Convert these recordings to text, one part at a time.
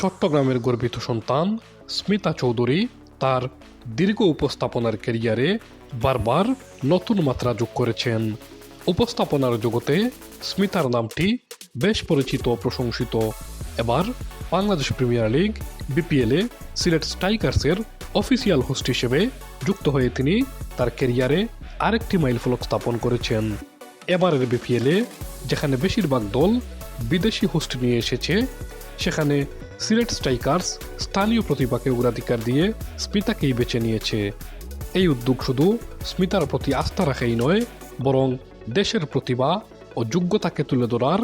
চট্টগ্রামের গর্বিত সন্তান স্মিতা চৌধুরী তার দীর্ঘ উপস্থাপনার ক্যারিয়ারে বারবার নতুন মাত্রা যোগ করেছেন। উপস্থাপনার জগতে স্মিতার নামটি বেশ পরিচিত প্রশংসিত। এবার বাংলাদেশ প্রিমিয়ার লিগ, বিপিএলে সিলেট স্ট্রাইকার্সের অফিসিয়াল হোস্ট হিসেবে যুক্ত হয়ে তিনি তার ক্যারিয়ারে আরেকটি মাইলফলক স্থাপন করেছেন। এবারের বিপিএলে যেখানে বেশিরভাগ দল বিদেশি হোস্ট নিয়ে এসেছে, সেখানে সিলেট স্ট্রাইকার্স স্থানীয় প্রতিভাকে অগ্রাধিকার দিয়ে স্মিতাকেই বেছে নিয়েছে। এই উদ্যোগ শুধু স্মিতার প্রতি আস্থা রাখেই নয়, বরং দেশের প্রতিভা ও যোগ্যতাকে তুলে ধরার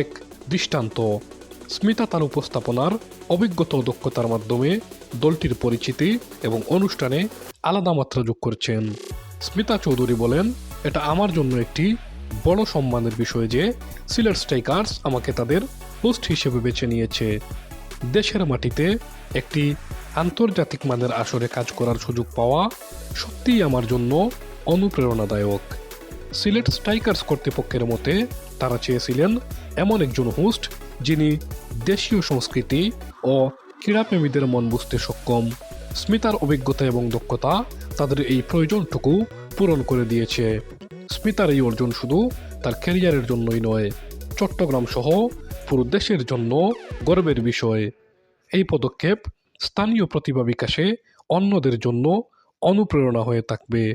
এক দৃষ্টান্ত। স্মিতা তার উপস্থাপনার অভিজ্ঞতা ও দক্ষতার মাধ্যমে দলটির পরিচিতি এবং অনুষ্ঠানে আলাদা মাত্রা যোগ করছেন। স্মিতা চৌধুরী বলেন, এটা আমার জন্য একটি বড় সম্মানের বিষয় যে সিলেট স্ট্রাইকার্স আমাকে তাদের হোস্ট হিসেবে বেছে নিয়েছে। দেশের মাটিতে একটি আন্তর্জাতিক মানের আসরে কাজ করার সুযোগ পাওয়া সত্যিই আমার জন্য অনুপ্রেরণাদায়ক। সিলেট স্ট্রাইকার্স কর্তৃপক্ষের মতে তারা চেয়েছিলেন এমন একজন হোস্ট যিনি দেশীয় সংস্কৃতি ও ক্রীড়াপ্রেমীদের মন বুঝতে সক্ষম। স্মিতার অভিজ্ঞতা এবং দক্ষতা তাদের এই প্রয়োজনটুকু পূরণ করে দিয়েছে। স্মিতার এই অর্জন শুধু তার ক্যারিয়ারের জন্যই নয় চট্টগ্রাম সহ পুরো দেশের জন্য গর্বের বিষয়। এই পদক্ষেপ স্থানীয় প্রতিভা বিকাশে অন্যদের জন্য অনুপ্রেরণা হয়ে থাকবে।